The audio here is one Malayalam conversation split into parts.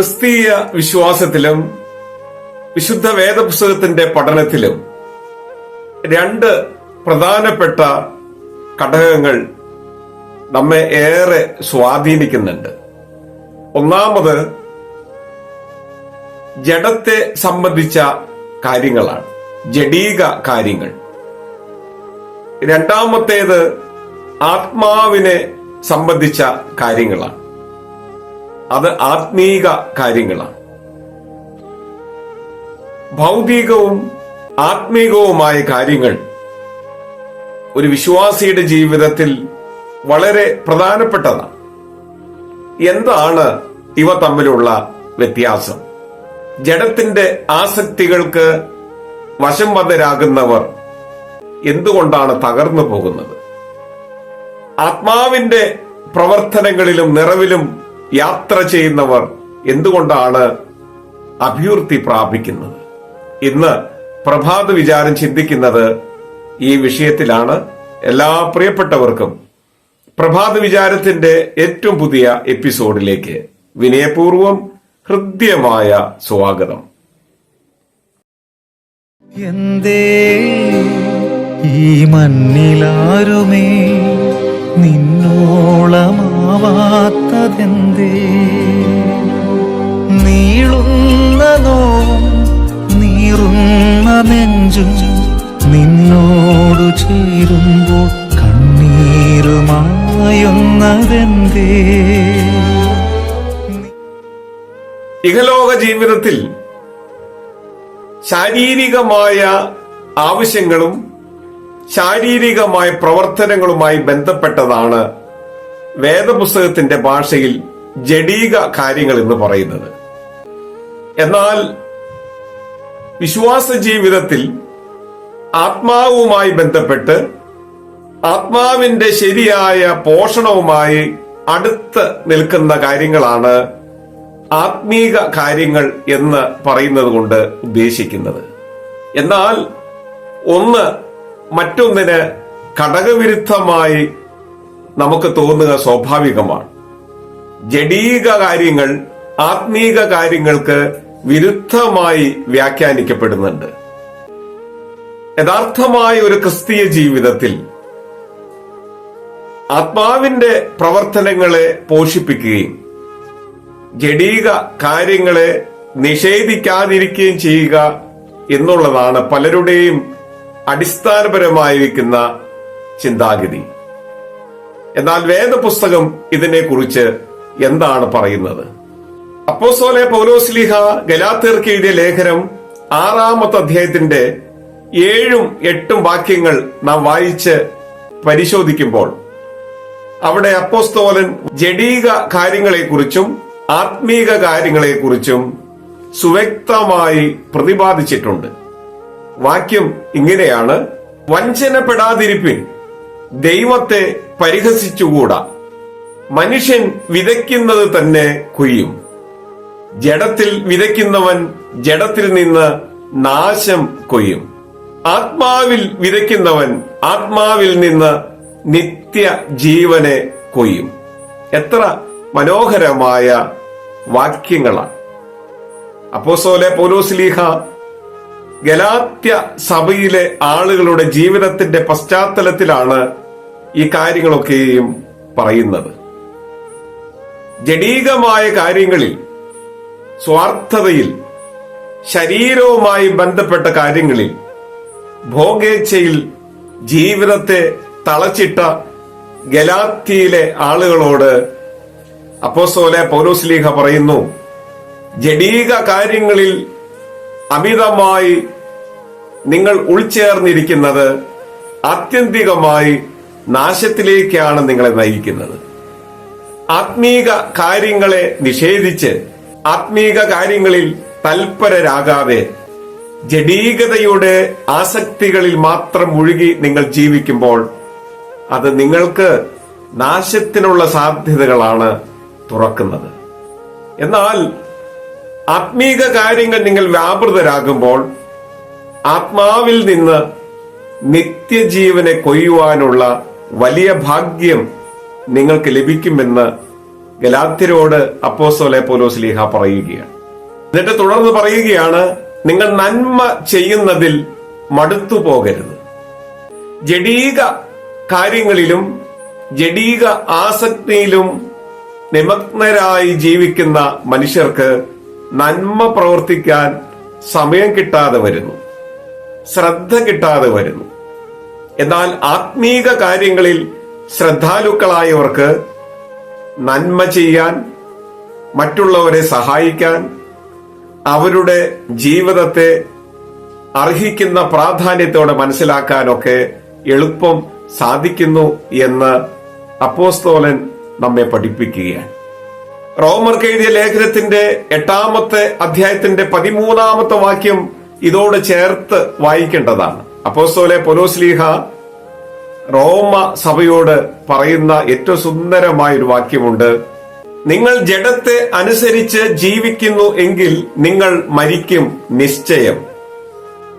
ക്രിസ്തീയ വിശ്വാസത്തിലും വിശുദ്ധ വേദപുസ്തകത്തിന്റെ പഠനത്തിലും രണ്ട് പ്രധാനപ്പെട്ട ഘടകങ്ങൾ നമ്മെ ഏറെ സ്വാധീനിക്കുന്നുണ്ട്. ഒന്നാമത് ജഡത്തെ സംബന്ധിച്ച കാര്യങ്ങളാണ്. ജഡീക കാര്യങ്ങൾ. രണ്ടാമത്തേത് ആത്മാവിനെ സംബന്ധിച്ച കാര്യങ്ങളാണ്. അത് ആത്മീക കാര്യങ്ങളാണ്. ഭൗതികവും ആത്മീകവുമായ കാര്യങ്ങൾ ഒരു വിശ്വാസിയുടെ ജീവിതത്തിൽ വളരെ പ്രധാനപ്പെട്ടതാണ്. എന്താണ് ഇവ തമ്മിലുള്ള വ്യത്യാസം? ജഡത്തിന്റെ ആസക്തികൾക്ക് വശം വശംവദരാകുന്നവർ എന്തുകൊണ്ടാണ് തകർന്നു പോകുന്നത്? ആത്മാവിന്റെ പ്രവർത്തനങ്ങളിലും നിറവിലും യാത്ര ചെയ്യുന്നവർ എന്തുകൊണ്ടാണ് അഭിവൃദ്ധി പ്രാപിക്കുന്നത്? ഇന്ന് പ്രഭാത വിചാരം ചിന്തിക്കുന്നത് ഈ വിഷയത്തിലാണ്. എല്ലാ പ്രിയപ്പെട്ടവർക്കും പ്രഭാത വിചാരത്തിന്റെ ഏറ്റവും പുതിയ എപ്പിസോഡിലേക്ക് വിനയപൂർവം ഹൃദ്യമായ സ്വാഗതം. എന്തേ ഈ മണ്ണിലാരുമേ നിന്നോളമാവാത്തതെന്തേ നീളുന്ന നോവും നീറുന്ന നെഞ്ചും നിന്നോടു ചേരുമ്പോൾ കണ്ണീരുമായൊന്നതെന്തേ ഇഹലോക ജീവിതത്തിൽ ശാരീരികമായ ആവശ്യങ്ങളും ശാരീരികമായ പ്രവർത്തനങ്ങളുമായി ബന്ധപ്പെട്ടതാണ് വേദപുസ്തകത്തിന്റെ ഭാഷയിൽ ജഡീക കാര്യങ്ങൾ എന്ന് പറയുന്നത്. എന്നാൽ വിശ്വാസ ജീവിതത്തിൽ ആത്മാവുമായി ബന്ധപ്പെട്ട് ആത്മാവിന്റെ ശരിയായ പോഷണവുമായി അടുത്ത് നിൽക്കുന്ന കാര്യങ്ങളാണ് ആത്മീക കാര്യങ്ങൾ എന്ന് പറയുന്നത് കൊണ്ട് ഉദ്ദേശിക്കുന്നത്. എന്നാൽ ഒന്ന് മറ്റൊന്നിന് ഘടകവിരുദ്ധമായി നമുക്ക് തോന്നുക സ്വാഭാവികമാണ്. ജഡീക കാര്യങ്ങൾ ആത്മീക കാര്യങ്ങൾക്ക് വിരുദ്ധമായി വ്യാഖ്യാനിക്കപ്പെടുന്നുണ്ട്. യഥാർത്ഥമായ ഒരു ക്രിസ്തീയ ജീവിതത്തിൽ ആത്മാവിന്റെ പ്രവർത്തനങ്ങളെ പോഷിപ്പിക്കുകയും ജഡീക കാര്യങ്ങളെ നിഷേധിക്കാതിരിക്കുകയും ചെയ്യുക എന്നുള്ളതാണ് പലരുടെയും അടിസ്ഥാനപരമായിരിക്കുന്ന ചിന്താഗതി. എന്നാൽ വേദപുസ്തകം ഇതിനെക്കുറിച്ച് എന്താണ് പറയുന്നത്? അപ്പോസോലെ പൗലോസ്ലിഹ ഗലാത്തീർക്ക് എഴുതിയ ലേഖനം ആറാമത്തെ അധ്യായത്തിന്റെ ഏഴും എട്ടും വാക്യങ്ങൾ നാം വായിച്ച് പരിശോധിക്കുമ്പോൾ അവിടെ അപ്പോസ്തോലൻ ജഡീക കാര്യങ്ങളെക്കുറിച്ചും ആത്മീക കാര്യങ്ങളെക്കുറിച്ചും സുവ്യക്തമായി പ്രതിപാദിച്ചിട്ടുണ്ട്. വാക്യം ഇങ്ങനെയാണ് വഞ്ചനപ്പെടാതിരിപ്പിൻ ദൈവത്തെ പരിഹസിച്ചുകൂടാ? മനുഷ്യൻ വിതയ്ക്കുന്നത് തന്നെ കൊയ്യും ജഡത്തിൽ വിതയ്ക്കുന്നവൻ ജഡത്തിൽ നിന്ന് നാശം കൊയ്യും. ആത്മാവിൽ വിതയ്ക്കുന്നവൻ ആത്മാവിൽ നിന്ന് നിത്യ ജീവനെ കൊയ്യും. എത്ര മനോഹരമായ വാക്യങ്ങളാണ്. അപ്പോസോലെ പൗലോസ്ലീഹ ഗലാത്യ സഭയിലെ ആളുകളുടെ ജീവിതത്തിന്റെ പശ്ചാത്തലത്തിലാണ് ഈ കാര്യങ്ങളൊക്കെയും പറയുന്നത്. ജഡീകമായ കാര്യങ്ങളിൽ സ്വാർത്ഥതയിൽ ശരീരവുമായി ബന്ധപ്പെട്ട കാര്യങ്ങളിൽ ഭോഗേച്ഛയിൽ ജീവിതത്തെ തളച്ചിട്ട ഗലാത്തിയിലെ ആളുകളോട് അപ്പോസോലെ പൗലോസ്ലീഹ പറയുന്നു ജഡീക കാര്യങ്ങളിൽ അമിതമായി നിങ്ങൾ ഉൾച്ചേർന്നിരിക്കുന്നത് ആത്യന്തികമായി നാശത്തിലേക്കാണ് നിങ്ങളെ നയിക്കുന്നത്. ആത്മീക കാര്യങ്ങളെ നിഷേധിച്ച് ആത്മീക കാര്യങ്ങളിൽ തൽപരരാകാതെ ജഡീകതയുടെ ആസക്തികളിൽ മാത്രം മുഴുകി നിങ്ങൾ ജീവിക്കുമ്പോൾ അത് നിങ്ങൾക്ക് നാശത്തിനുള്ള സാധ്യതകളാണ് തുറക്കുന്നത്. എന്നാൽ ആത്മീക കാര്യങ്ങൾ നിങ്ങൾ വ്യാപൃതരാകുമ്പോൾ ആത്മാവിൽ നിന്ന് നിത്യജീവനെ കൊയ്യുവാനുള്ള വലിയ ഭാഗ്യം നിങ്ങൾക്ക് ലഭിക്കുമെന്ന് ഗലാത്യരോട് അപ്പോസ്തോലെ പോലോസ് ലീഹ പറയുകയാണ്. എന്നിട്ട് തുടർന്ന് പറയുകയാണ് നിങ്ങൾ നന്മ ചെയ്യുന്നതിൽ മടുത്തു പോകരുത്. ജഡീക കാര്യങ്ങളിലും ജഡീക ആസക്തിയിലും നിമഗ്നരായി ജീവിക്കുന്ന മനുഷ്യർക്ക് നന്മ പ്രവർത്തിക്കാൻ സമയം കിട്ടാതെ വരുന്നു. ശ്രദ്ധ കിട്ടാതെ വരുന്നു. എന്നാൽ ആത്മീക കാര്യങ്ങളിൽ ശ്രദ്ധാലുക്കളായവർക്ക് നന്മ ചെയ്യാൻ മറ്റുള്ളവരെ സഹായിക്കാൻ അവരുടെ ജീവിതത്തെ അർഹിക്കുന്ന പ്രാധാന്യത്തോടെ മനസ്സിലാക്കാനൊക്കെ എളുപ്പം സാധിക്കുന്നു എന്ന് അപ്പോസ്തോലൻ നമ്മെ പഠിപ്പിക്കുകയാണ്. റോമർക്ക് എഴുതിയ ലേഖനത്തിന്റെ എട്ടാമത്തെ അധ്യായത്തിന്റെ പതിമൂന്നാമത്തെ വാക്യം ഇതോട് ചേർത്ത് വായിക്കേണ്ടതാണ്. അപ്പോസ്തോലെ പൊലോസ്ലീഹ റോമ സഭയോട് പറയുന്ന ഏറ്റവും സുന്ദരമായ ഒരു വാക്യമുണ്ട്. നിങ്ങൾ ജഡത്തെ അനുസരിച്ച് ജീവിക്കുന്നു എങ്കിൽ നിങ്ങൾ മരിക്കും നിശ്ചയം.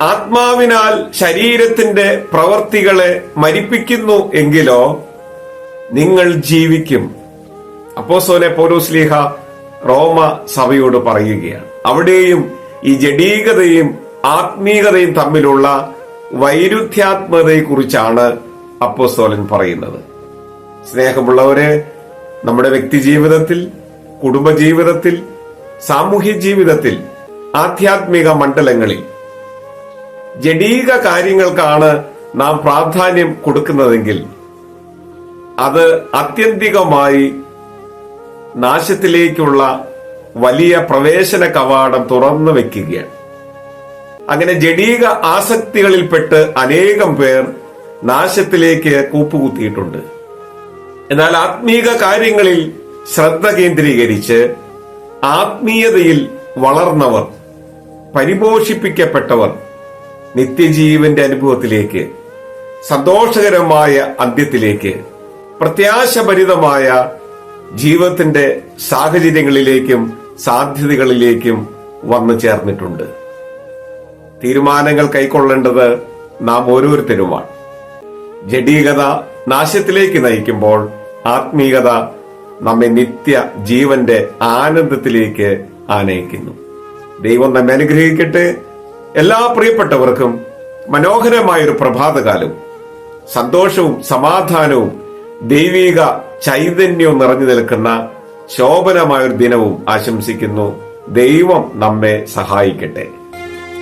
ആത്മാവിനാൽ ശരീരത്തിന്റെ പ്രവർത്തികളെ മരിപ്പിക്കുന്നു എങ്കിലോ നിങ്ങൾ ജീവിക്കും. അപ്പോസോനെ പോലോസ്ലീഹ റോമ സഭയോട് പറയുകയാണ്. അവിടെയും ഈ ജഡീകതയും ആത്മീകതയും തമ്മിലുള്ള വൈരുദ്ധ്യാത്മകതയെ കുറിച്ചാണ് അപ്പോസ്തോലൻ പറയുന്നത്. സ്നേഹമുള്ളവര് നമ്മുടെ വ്യക്തിജീവിതത്തിൽ കുടുംബജീവിതത്തിൽ സാമൂഹ്യ ജീവിതത്തിൽ ആധ്യാത്മിക മണ്ഡലങ്ങളിൽ ജഡീക കാര്യങ്ങൾക്കാണ് നാം പ്രാധാന്യം കൊടുക്കുന്നതെങ്കിൽ അത് ആത്യന്തികമായി നാശത്തിലേക്കുള്ള വലിയ പ്രവേശന കവാടം തുറന്നു വെക്കുകയാണ്. അങ്ങനെ ജഡീക ആസക്തികളിൽപ്പെട്ട് അനേകം പേർ നാശത്തിലേക്ക് കൂപ്പുകുത്തിയിട്ടുണ്ട്. എന്നാൽ ആത്മീക കാര്യങ്ങളിൽ ശ്രദ്ധ കേന്ദ്രീകരിച്ച് ആത്മീയതയിൽ വളർന്നവർ പരിപോഷിപ്പിക്കപ്പെട്ടവർ നിത്യജീവന്റെ അനുഭവത്തിലേക്ക് സന്തോഷകരമായ അന്ത്യത്തിലേക്ക് പ്രത്യാശഭരിതമായ ജീവിതത്തിന്റെ സാഹചര്യങ്ങളിലേക്കും സാധ്യതകളിലേക്കും വന്നു ചേർന്നിട്ടുണ്ട്. തീരുമാനങ്ങൾ കൈക്കൊള്ളേണ്ടത് നാം ഓരോരുത്തരുമാണ്. ജഡീകത നാശത്തിലേക്ക് നയിക്കുമ്പോൾ ആത്മീയത നമ്മെ നിത്യ ജീവന്റെ ആനന്ദത്തിലേക്ക് ആനയിക്കുന്നു. ദൈവം നമ്മെ അനുഗ്രഹിക്കട്ടെ. എല്ലാ പ്രിയപ്പെട്ടവർക്കും മനോഹരമായൊരു പ്രഭാതകാലം. സന്തോഷവും സമാധാനവും ദൈവിക ചൈതന്യവും നിറഞ്ഞു നിൽക്കുന്ന ശോഭനമായൊരു ദിനവും ആശംസിക്കുന്നു. ദൈവം നമ്മെ സഹായിക്കട്ടെ.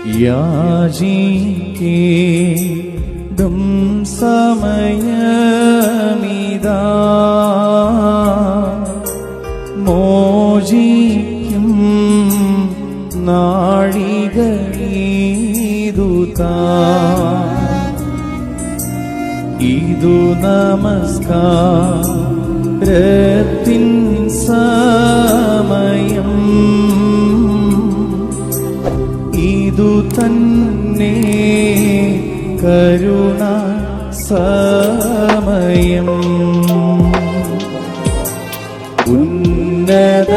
യാചിക്കേടും സമയമിതാ. മോചിക്കും നാഴികീതുതാ ഇതു നമസ്കാരത്തിൻ തന്നെ കരുണ സമയം. ഉന്നത